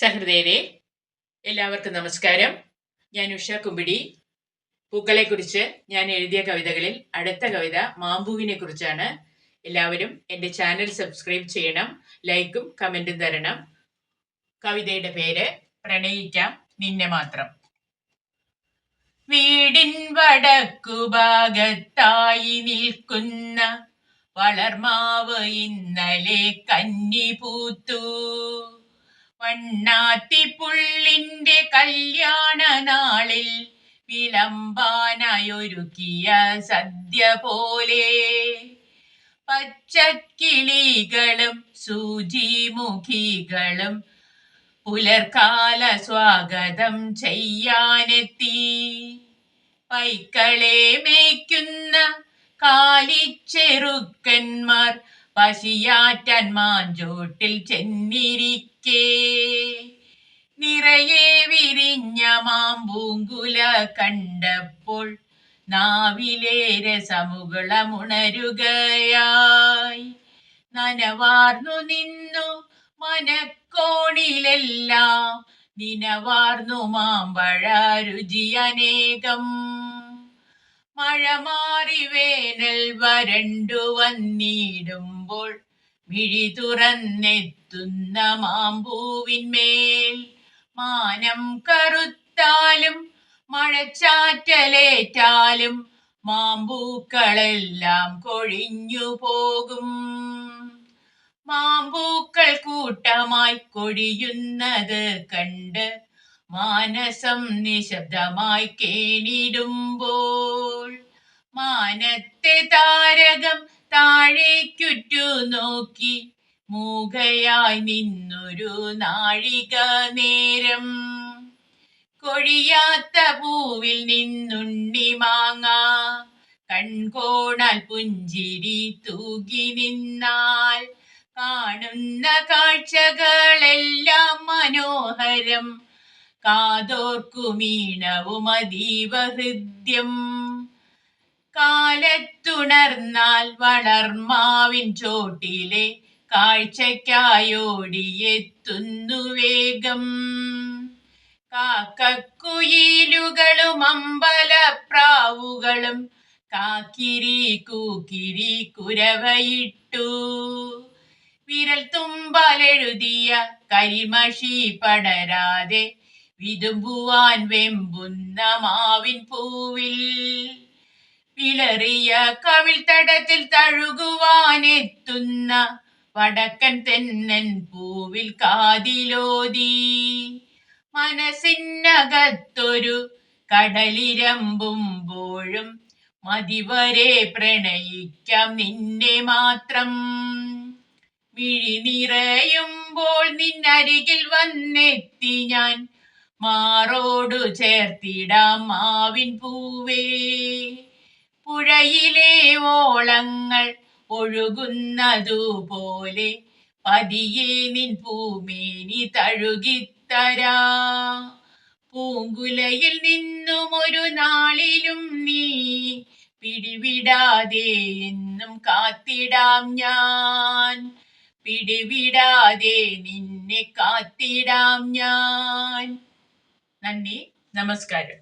സഹൃദയരെ എല്ലാവർക്കും നമസ്കാരം. ഞാൻ ഉഷ കുമ്പിടി. പൂക്കളെ കുറിച്ച് ഞാൻ എഴുതിയ കവിതകളിൽ അടുത്ത കവിത മാമ്പൂവിനെ കുറിച്ചാണ് എല്ലാവരും എന്റെ ചാനൽ സബ്സ്ക്രൈബ് ചെയ്യണം ലൈക്കും കമന്റും തരണം. കവിതയുടെ പേര് പ്രണയിക്കാം നിന്നെ മാത്രം. വീടിൻ വടക്കു ഭാഗത്തായി നിൽക്കുന്ന വളർമാവ് ഇന്നലെ കന്നി പൂത്തു. വണ്ണാത്തിപ്പുള്ളിന്റെ കല്യാണ നാളിൽ വിളമ്പാനായൊരുക്കിയ സദ്യ പോലെ. പച്ചക്കിളികളും സൂചിമുഖികളും പുലർക്കാല സ്വാഗതം ചെയ്യാനെത്തി. പൈക്കളെ മേയ്ക്കുന്ന കാലിച്ചെറുക്കന്മാർ പശിയാറ്റാൻ മാഞ്ചോട്ടിൽ ചെന്നിരിക്കേ. നിറയെ വിരിഞ്ഞ മാമ്പൂങ്കുല കണ്ടപ്പോൾ നാവിലെ രസമുകളമുണരുകയായി. നനവാർന്നു നിന്നു മനക്കോണിലെല്ലാം നിനവാർന്നു മാമ്പഴ രുചി അനേകം മഴ മാറി വേനൽ വരണ്ടു വന്നിടുമ്പോൾ മിഴി തുറന്നെത്തുന്ന മാമ്പൂവിന്മേൽ. മാനം കറുത്താലും മഴച്ചാറ്റലേറ്റാലും മാമ്പൂക്കളെല്ലാം കൊഴിഞ്ഞു പോകും. മാമ്പൂക്കൾ കൂട്ടമായി കൊഴിയുന്നത് കണ്ട് മാനസം നിശബ്ദമായി കേണിടുമ്പോൾ മാനത്തെ താരകം താഴേക്കുറ്റു നോക്കി മൂകയായി നിന്നൊരു നാഴിക നേരം. കൊഴിയാത്ത പൂവിൽ നിന്നുണ്ണി മാങ്ങ കൺകോണാൽ പുഞ്ചിരി തൂകി നിന്നാൽ കാണുന്ന കാഴ്ചകളെല്ലാം മനോഹരം കാതോർക്കുമീണവും ഹൃദ്യം കാലത്തുണർന്നാൽ വളർമാവിൻ ചോട്ടിലെ കാഴ്ചയ്ക്കായോടിയെത്തുന്നു വേഗം. കാക്കക്കുയിലുകളും അമ്പലപ്രാവുകളും കാക്കിരി കൂക്കിരി കുരവയിട്ടു. വിരൽ തുമ്പാലെഴുതിയ കരിമഷി പടരാതെ വിതുമ്പുവാൻ വെമ്പുന്ന മാവിൻ പൂവിൽ. വിളറിയ കവിൾ തടത്തിൽ തഴുകുവാനെത്തുന്ന വടക്കൻ തെന്നൻ പൂവിൽ കാതിലോതി. മനസ്സിനകത്തൊരു കടലിരമ്പുമ്പോഴും മതിവരെ പ്രണയിക്കാം നിന്നെ മാത്രം. വിഴി നിറയുമ്പോൾ നിന്നരികിൽ വന്നെത്തി ഞാൻ മാറോടു ചേർത്തിടാം മാവിൻ പൂവേ. പുഴയിലെ ഓളങ്ങൾ ഒഴുകുന്നതു പോലെ പതിയെ നിൻ പൂമേനി തഴുകിത്തരാ. പൂങ്കുലയിൽ നിന്നും ഒരു നാളിലും നീ പിടിവിടാതെ എന്നും കാത്തിടാം ഞാൻ. പിടിവിടാതെ നിന്നെ കാത്തിടാം ഞാൻ. നന്ദി നമസ്കാരം